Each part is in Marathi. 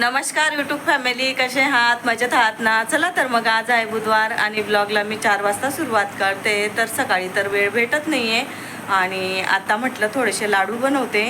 नमस्कार यूट्यूब फॅमिली कसे आहात? मजेत आहात ना? चला तर मग आज आहे बुधवार आणि ब्लॉगला मी चार वाजता सुरुवात करते. तर सकाळी तर वेळ भेटत नाही आहे आणि आता म्हटलं थोडेसे लाडू बनवते.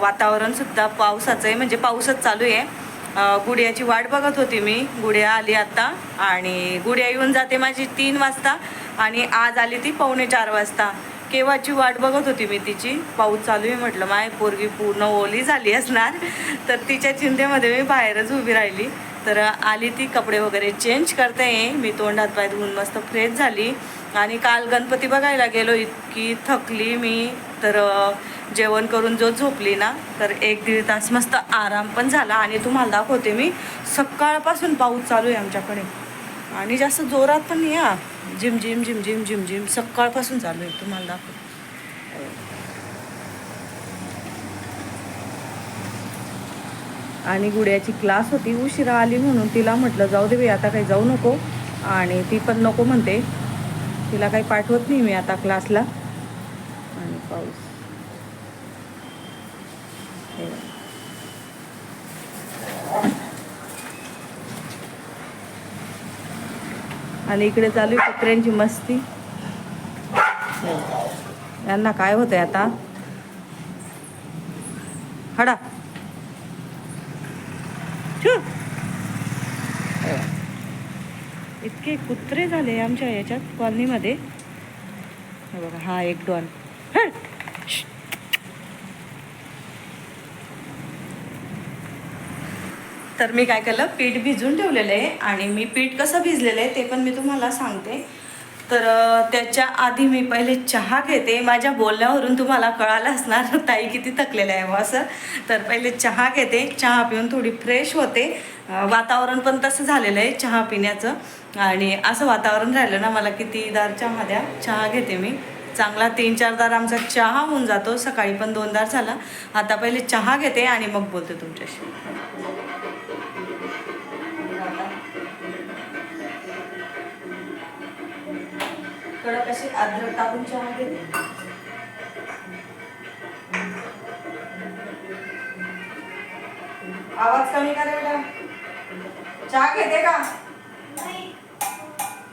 वातावरणसुद्धा पावसाचं आहे म्हणजे पाऊसच चालू आहे. अं, गुडियाची वाट बघत होती मी. गुडिया आली आत्ता आणि गुडिया येऊन जाते माझी तीन वाजता आणि आज आली ती पावणे चार वाजता. केव्हाची वाट बघत होती मी तिची? पाऊस चालू आहे म्हटलं. माय पोरगी पूर्ण ओली झाली असणार. तर तिच्या चिंतेमध्ये मी बाहेरच उभी राहिली. तर आली ती कपडे वगैरे चेंज करते. मी तोंडात पाय धुवून मस्त फ्रेश झाली. आणि काल गणपती बघायला गेलो. इतकी थकली मी. तर जेवण करून जो झोपली ना तर एक दीड तास मस्त आराम पण झाला. आणि तुम्हाला दाखवते मी सकाळपासून पाऊस चालू आहे आमच्याकडे. आणि जास्त जोरात पण नाही जिम जिम जिम जिम जिम जिम. सकाळपासून चालू आहे. तुम्हाला दाखव. आणि गुड्याची क्लास होती. उशिरा आली म्हणून तिला म्हटलं जाऊ दे बाई आता काही जाऊ नको. आणि ती पण नको म्हणते. तिला काही पाठवत नाही मी आता क्लासला. आणि पाऊस. आणि इकडे चालू आहे कुत्र्यांची मस्ती. यांना काय होतंय आता? हडा. इतके कुत्रे झाले आमच्या याच्यात कॉलनीमध्ये. बघा हा एक डॉन. हट. तर मी काय केलं पीठ भिजून ठेवलेलं आहे आणि मी पीठ कसं भिजलेलं आहे ते पण मी तुम्हाला सांगते. तर त्याच्या आधी मी पहिले चहा घेते. माझ्या बोलण्यावरून तुम्हाला कळालं असणार ताई किती थकलेलं आहे हो असं. तर पहिले चहा घेते. चहा पिऊन थोडी फ्रेश होते. वातावरण पण तसं झालेलं आहे चहा पिण्याचं. आणि असं वातावरण राहिलं ना मला किती दार चहा द्या. चहा घेते मी. चांगला तीन चार दार आमचा चहा होऊन जातो. सकाळी पण दोन दार झाला. आता पहिले चहा घेते आणि मग बोलते तुमच्याशी. कडक अशी अद्रक टाकून चहा घेते आवाज कमी करा बेटा. चहा घेते का?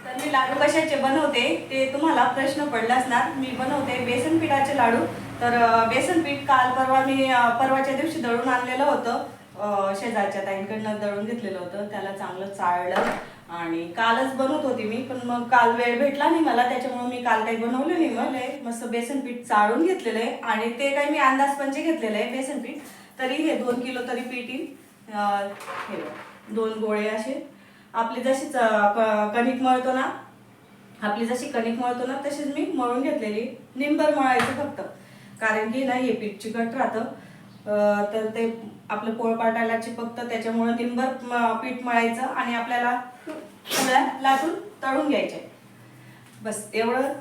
तर मी लाडू कशाचे बनवते ते तुम्हाला प्रश्न पडला असणार. मी बनवते बेसन पिठाचे लाडू. तर बेसन पीठ काल परवा मी परवाच्या दिवशी दळून आणलेलं होतं. शेजारच्या ताईंकडनं दळून घेतलेलं होतं. त्याला चांगलं चाळलं. आणि कालच बनवत होती मी पण मग काल वेळ भेटला नाही मला त्याच्यामुळे मी काल काही बनवलं नाही मग. मस्त बेसन पीठ चाळून घेतलेलं आहे आणि ते काही मी अंदाज पंचे घेतलेलं आहे बेसन पीठ तरी हे दोन किलो तरी पीठ येईल. हे दोन गोळे असे. आपली जशी कणिक मळतो ना आपली जशी कणिक मळतो ना तशीच मी मळून घेतलेली. निंबर मळायचं फक्त. कारण की ना हे पीठ चिकट राहतं. तर ते आपलं पोळपाटाला चिपकतं त्याच्यामुळं निंबर पीठ मळायचं आणि आपल्याला लाटून तळून घ्यायचे. बस एवढं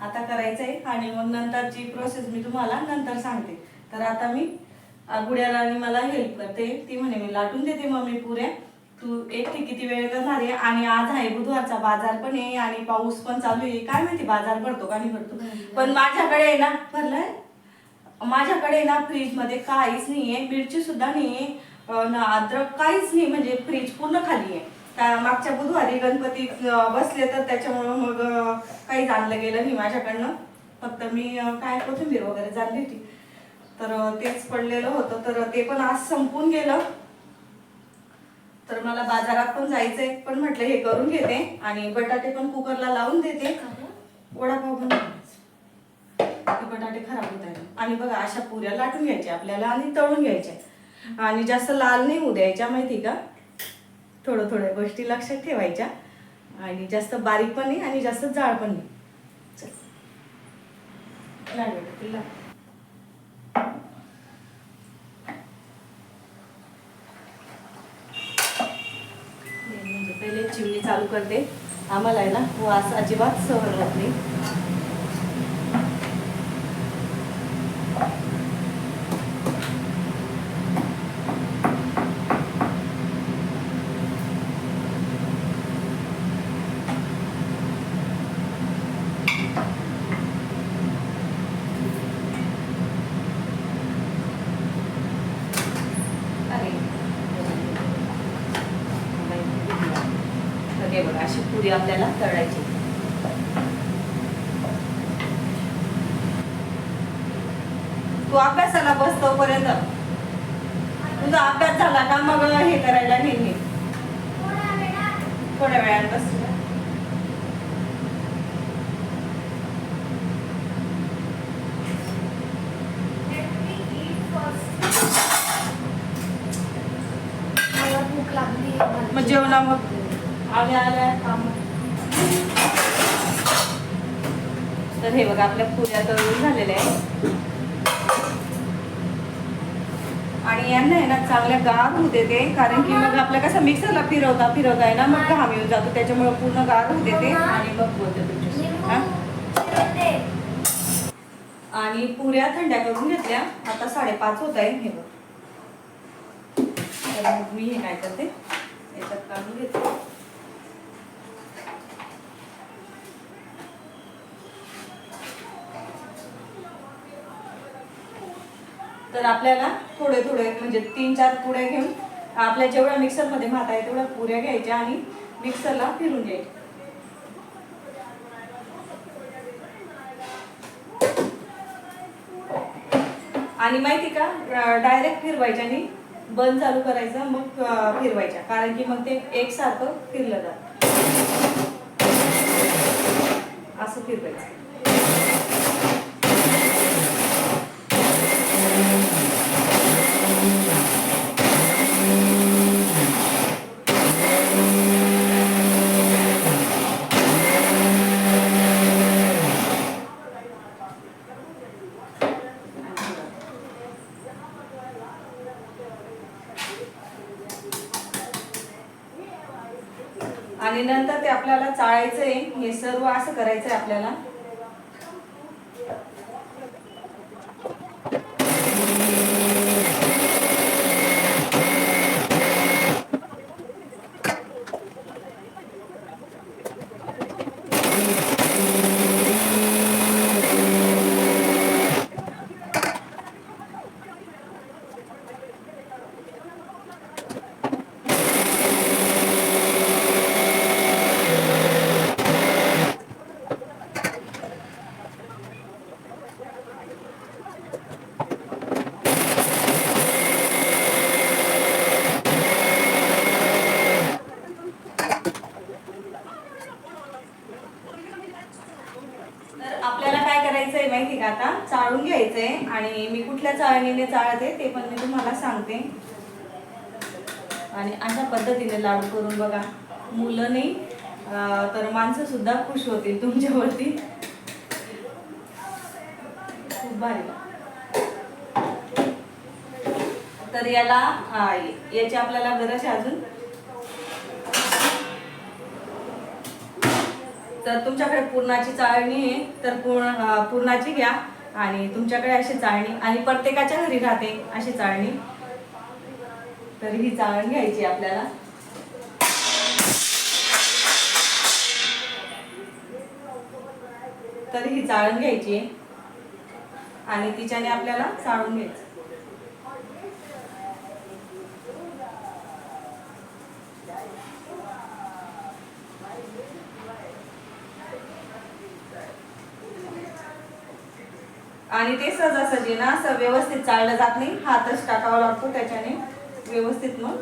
आता करायचं आहे आणि मग नंतरची प्रोसेस मी तुम्हाला नंतर सांगते. तर आता मी गुड्याला आणि मला हेल्प करते. ती म्हणे मी लाटून देते मम्मी पुऱ्या. तू एकटी किती वेळ करणार आहे? आणि आज आहे बुधवारचा बाजार पण आहे आणि पाऊस पण चालू आहे. काय माहिती बाजार भरतो का नाही भरतो. पण माझ्याकडे आहे ना भरलाय. माझ्याकडे ना फ्रीजमध्ये काहीच नाहीये मिरची सुद्धा नाहीये अं, ना अद्रक काहीच नाही म्हणजे फ्रीज पूर्ण खाली आहे. त्या मागच्या बुधवारी गणपती बसले तर त्याच्यामुळं मग अं, काहीच आणलं गेलं नाही माझ्याकडनं. फक्त मी काय कोथिंबीर वगैरे जाणली होती. तर तेच पडलेलं होतं. तर ते पण आज संपून गेलं. तर मला बाजारात पण जायचंय. पण म्हटलं हे करून घेते आणि बटाटे पण कुकरला लावून देते. वडापाव बनवायचा. की बटाटे खराब होत आहेत. आणि बघा अशा पुऱ्या लाटून घ्यायच्या आपल्याला आणि तळून घ्यायच्या. आणि जास्त लाल नाही होऊ द्यायच्या माहिती का? थोडं थोड्या गोष्टी लक्षात ठेवायच्या. आणि जास्त बारीक पण नाही आणि जास्त जाड पण नाही. चल. म्हणजे पहिले चिमणी चालू करते. आम्हाला आहे ना वास अजिबात सहन होत नाही. आपल्याला तळायची तू अभ्यासाला बस तोपर्यंत. तुझा अभ्यास झाला का मग हे करायला नेहमी? थोड्या वेळात बस मग जेवणा मग आल्या आल्या काम तर हे बघा आपल्या पुऱ्या तळून झालेल्या आहे आणि यांना आहे ना चांगल्या गार होऊ देते कारण की मग आपल्या कसं मिक्सरला फिरवता फिरवता आहे ना मग घाम येऊन जातो त्याच्यामुळे पूर्ण गार होऊ देते. आणि मग बोलते तुमच्याशी? आणि पुऱ्या थंड्या करून घेतल्या. आता साडेपाच होत आहे हे बघ. मी हे काय करते? याच्यात काढून घेते. तर आपल्याला थोडे थोडे म्हणजे तीन चार पुड्या घेऊन आपल्या जेवढ्या मिक्सरमध्ये भात आहे तेवढ्या पुऱ्या घ्यायच्या आणि मिक्सरला फिरून घ्यायच्या. आणि माहिती का डायरेक्ट फिरवायच्या आणि बंद चालू करायचं मग फिरवायच्या. कारण की मग ते एकसारखं फिरलं जात. असं फिरवायचं आणि नंतर ते आपल्याला हे सर्व असं करायचंय आपल्याला तर आपल्याला काय करायचंय माहिती का आता घ्यायचं आहे आणि मी कुठल्या चाळणीने चाळते ते पण मी तुम्हाला सांगते. आणि अशा पद्धतीने लाडू करून बघा. मुलं नाही तर माणसं सुद्धा खुश होतील तुमच्यावरती. खूप भारी. तर याला याची आपल्याला गरज आहे अजून. तर तुमच्याकडे पूर्णाची चाळणी आहे तर पूर्ण पुरणाची पूर्णाची घ्या. आणि तुमच्याकडे अशी चाळणी आणि प्रत्येकाच्या घरी राहते अशी चाळणी. तर ही चाळण घ्यायची आपल्याला. तर ही चाळण घ्यायची. आहे आणि तिच्याने आपल्याला चाळून घ्यायचं. आणि ते सहजासहजी ना असं व्यवस्थित चाललं जात नाही. हातच टाकावा लागतो त्याच्याने. व्यवस्थित मग.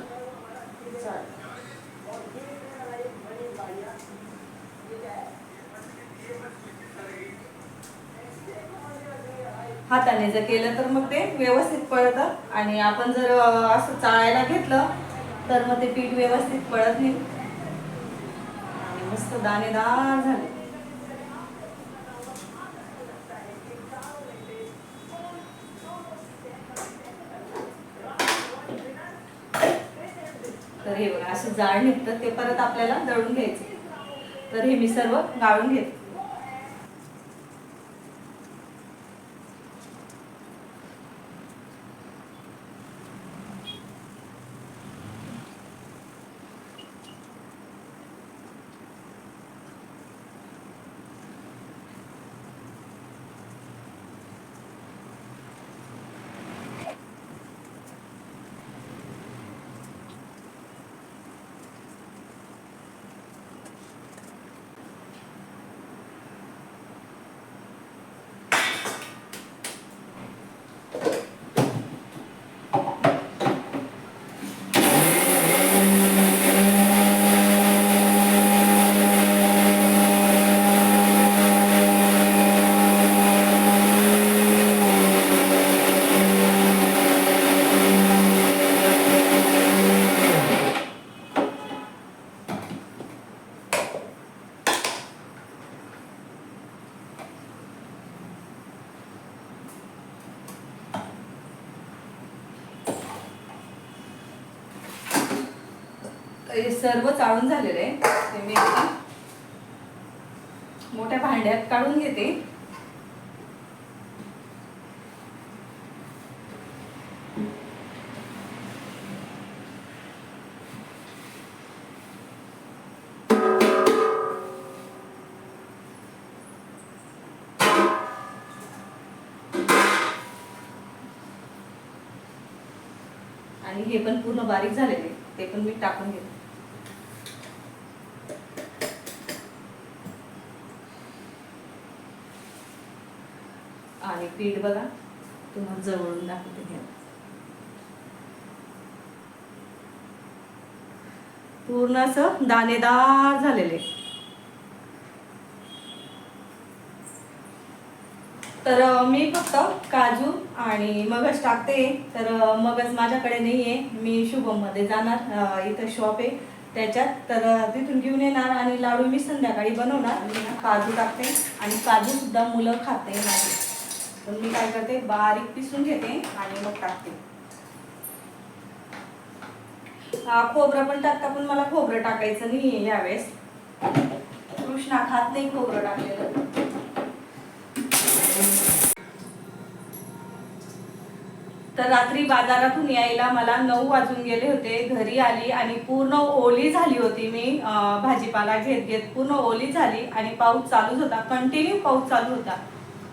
हाताने जर केलं तर मग ते व्यवस्थित पळतं. आणि आपण जर असं चाळायला घेतलं तर मग ते पीठ व्यवस्थित पळत नाही. आणि मस्त दाणेदार झाले तर हे बघा असं जाळ निघतं ते परत आपल्याला दळून घ्यायचं. तर हे मी सर्व गाळून घेते. हे सर्व चाळून झालेलं आहे. ते मी आता मोठ्या भांड्यात काढून घेते. आणि हे पण पूर्ण बारीक झालेले ते पण मी टाकून घेते आणि पीठ बघा. तुम्हाला जवळून दाखवते घ्या. पूर्ण असं दाणेदार झालेले. तर मी फक्त काजू आणि मगज टाकते. तर मगज माझ्याकडे नाही आहे मी शुभममध्ये जाणार इथं शॉप आहे. त्याच्यात तर तिथून घेऊन येणार आणि लाडू मी संध्याकाळी बनवणार. काजू टाकते आणि काजू सुद्धा मुलं खाते माझी मी काय करते बारीक पिसून घेते आणि मग टाकते. हा खोबरं पण टाकता पण मला खोबरं टाकायचं नाही यावेळेस कृष्णा खात नाही खोबरं टाकलेलं. तर रात्री बाजारातून यायला मला नऊ वाजून गेले होते. घरी आली आणि पूर्ण ओली झाली होती मी. अं, भाजीपाला घेत घेत पूर्ण ओली झाली आणि पाऊस चालूच होता. कंटिन्यू पाऊस चालू होता.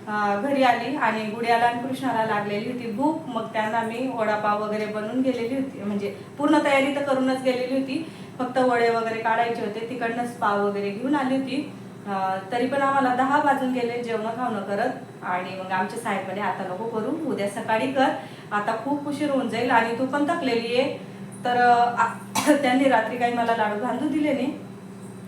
घरी आली आणि गुड्याला आणि कृष्णाला लागलेली होती भूक. मग त्यांना मी वडापाव वगैरे बनवून गेलेली होती. म्हणजे पूर्ण तयारी तर करूनच गेलेली होती. फक्त वडे वगैरे काढायचे होते. तिकडनंच पाव वगैरे घेऊन आली होती. तरी पण आम्हाला दहा वाजून गेले जेवण खावणं करत. आणि मग आमचे साहेब म्हणे आता नको करू उद्या सकाळी कर. आता खूप उशीर होऊन जाईल आणि तू पण थकलेली आहे तर त्यांनी रात्री काही मला लाडू बांधू दिले नाही.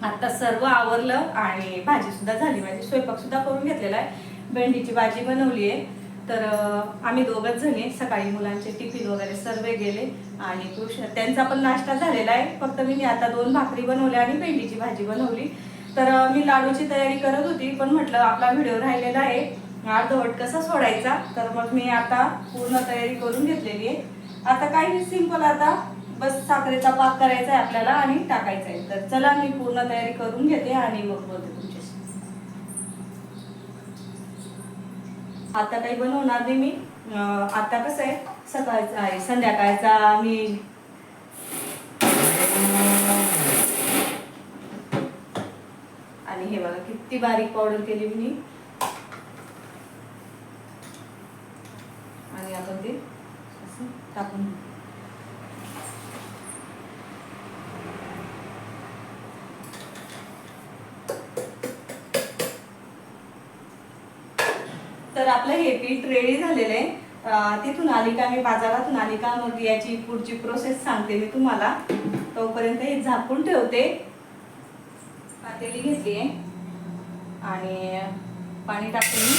आता सर्व आवरलं आणि भाजी सुद्धा झाली. माझी स्वयंपाक सुद्धा करून घेतलेला आहे. भेंडीची भाजी बनवली आहे. तर आम्ही दोघंच जणी सकाळी मुलांचे टिफिन वगैरे सर्व गेले आणि कृष्ण त्यांचा पण नाश्ता झालेला आहे. फक्त मी आता दोन भाकरी बनवल्या आणि भेंडीची भाजी बनवली. तर मी लाडूची तयारी करत होती पण म्हटलं आपला व्हिडिओ राहिलेला आहे. अर्धवट कसा सोडायचा? तर मग मी आता पूर्ण तयारी करून घेतलेली आहे. आता काही सिंपल आता बस साखरेचा पाक करायचा आहे आपल्याला आणि टाकायचा आहे. तर चला मी पूर्ण तयारी करून घेते आणि मग बोलते. आता काही बनवणार नाही मी. आता कसं आहे सकाळचं आहे संध्याकाळचा मी आणि हे बघा किती बारीक पावडर केली मी. आणि आपण ते असं टाकून तर आपलं हे पीठ रेडी झालेलं आहे. तिथून आली का मी बाजारातून आली का मग याची पुढची प्रोसेस सांगते मी तुम्हाला. तोपर्यंत हे झाकून ठेवते. पातेली घेतली आहे. आणि पाणी टाकते मी.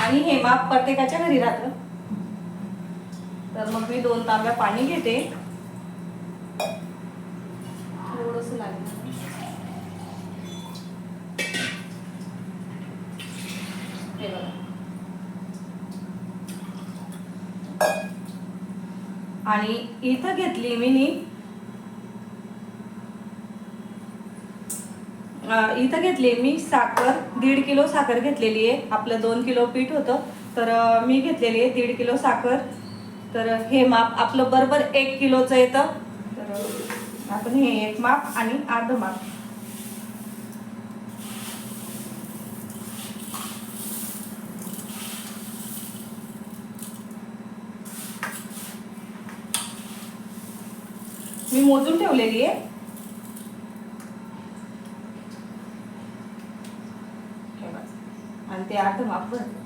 आणि हे माप प्रत्येकाच्या घरी राहतं. तर मग मी दोन तांब्या पाणी घेते थोडस लागेल हे बघा. आणि इथं घेतली मी नी. इथं घेतली मी साखर दीड किलो साखर घेतलेली आहे. आपलं दोन किलो पीठ होतं. तर मी घेतलेली आहे दीड किलो साखर. तर हे माप आपलं बरोबर एक किलोचं येतं. तर आपण हे एक माप आणि अर्ध माप. मोजून ठेवलेली आहे. आणि ते अर्ध माप भरलं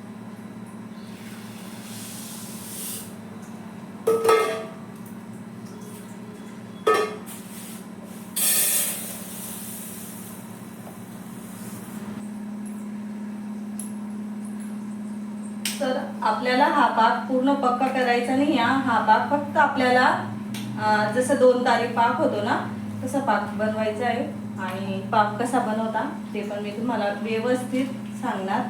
तर आपल्याला हा भाग पूर्ण पक्का करायचा नाही हा हा फक्त आपल्याला जसं दोन तारीख पाक होतो ना तसा पाक बनवायचा आहे. आणि पाक कसा बनवता ते पण मी तुम्हाला व्यवस्थित सांगणार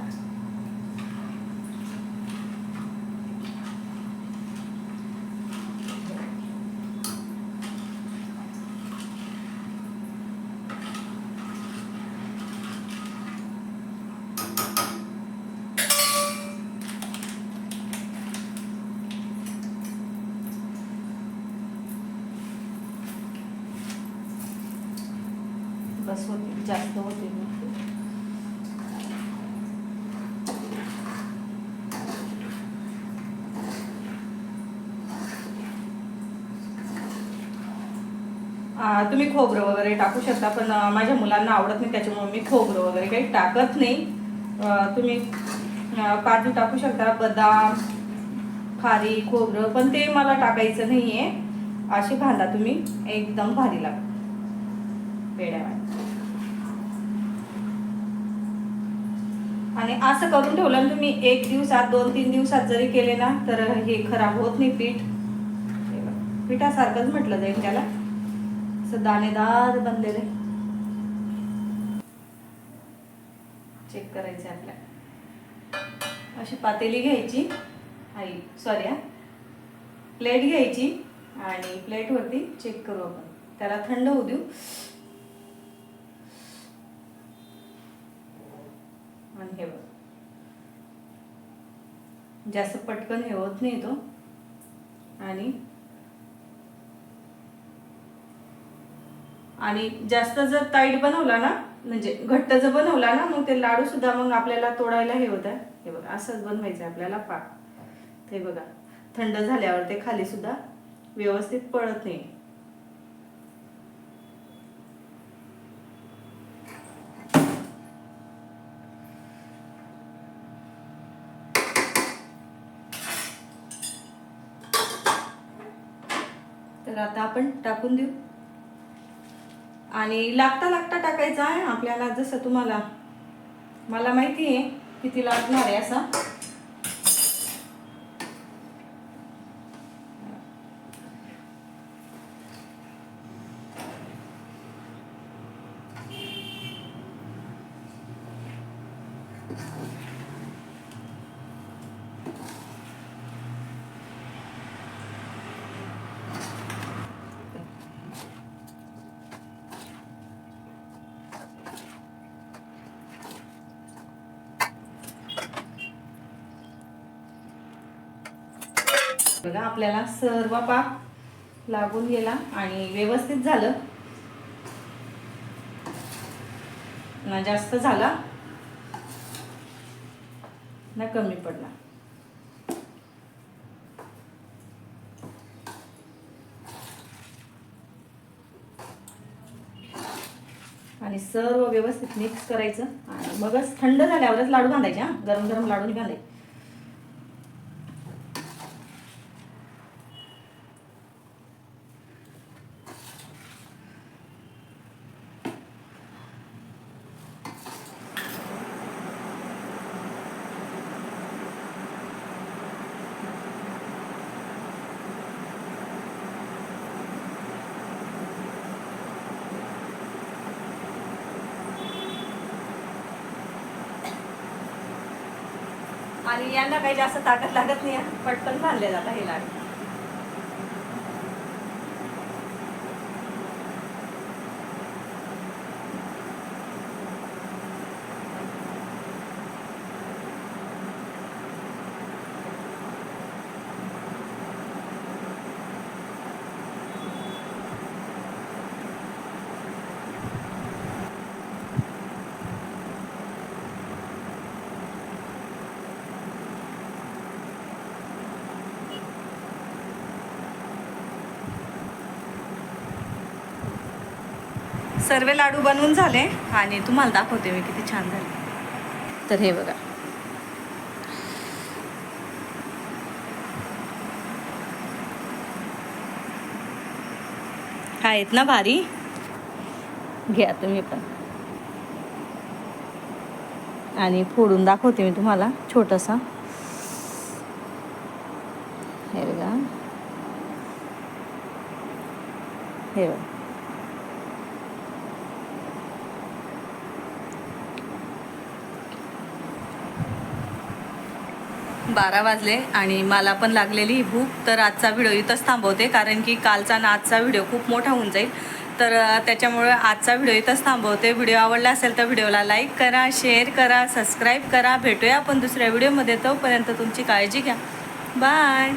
जास्तच होते जास्त होते. तुम्ही खोबरं वगैरे टाकू शकता पण माझ्या मुलांना आवडत नाही त्याच्यामुळे मी खोबरं वगैरे काही टाकत नाही. तुम्ही काजू टाकू शकता बदाम खारी खोबरं पण ते मला टाकायचं नाही आहे अशी भांडा तुम्ही एकदम भारी लाग पेड्या आणि असं करून ठेवलं ना तुम्ही एक दिवसात दोन तीन दिवसात जरी केले ना तर हे खराब होत नाही पीठ. पिठासारखंच म्हटलं जाईल त्याला. असं दाणेदार बनलेलं आहे. चेक करायचं आपल्या अशी पातेली घ्यायची. आई सॉरी हा. प्लेट घ्यायची आणि प्लेटवरती चेक करू आपण. त्याला थंड होऊ देऊ. आणि हे बघ. जास्त पटकन हे होत नाही तो. आणि आणि जास्त जर टाईट बनवला ना म्हणजे घट्ट जर बनवला ना मग ते लाडू सुद्धा मग आपल्याला तोडायला हे होतं. हे बघा असंच बनवायचं आपल्याला पाक. ते बघा थंड झाल्यावर ते खाली सुद्धा व्यवस्थित पडत नाही. तर आता आपण टाकून देऊ. आणि लागता लागता टाकायचा आहे आपल्याला जसं तुम्हाला मला माहिती आहे किती लागणार आहे असा. बघा आपल्याला सर्व पाक लागून गेला आणि व्यवस्थित झालं. ना जास्त झाला ना कमी पडला. आणि सर्व व्यवस्थित मिक्स करायचं. आणि मगच थंड झाल्यावरच लाडू बांधायचे हा. गरम गरम लाडू नाही बांधायचे. आणि यांना काही जास्त ताकद लागत नाही पटकन बांधले जातात हे लाडू सर्व लाडू बनवून झाले आणि तुम्हाला दाखवते मी किती छान झाले. तर हे बघा. आहेत ना भारी? घ्या तुम्ही पण. आणि फोडून दाखवते मी तुम्हाला छोटंसा. हे बघा. हे बघा. बारा वाजले आणि मला पण लागलेली भूक तर आजचा व्हिडिओ इथंच थांबवते कारण की कालचा आणि आजचा व्हिडिओ खूप मोठा होऊन जाईल. तर त्याच्यामुळे आजचा व्हिडिओ इथंच थांबवते. व्हिडिओ आवडला असेल तर व्हिडिओला लाईक करा शेअर करा सबस्क्राईब करा. भेटूया आपण दुसऱ्या व्हिडिओमध्ये. तोपर्यंत तुमची काळजी घ्या. बाय!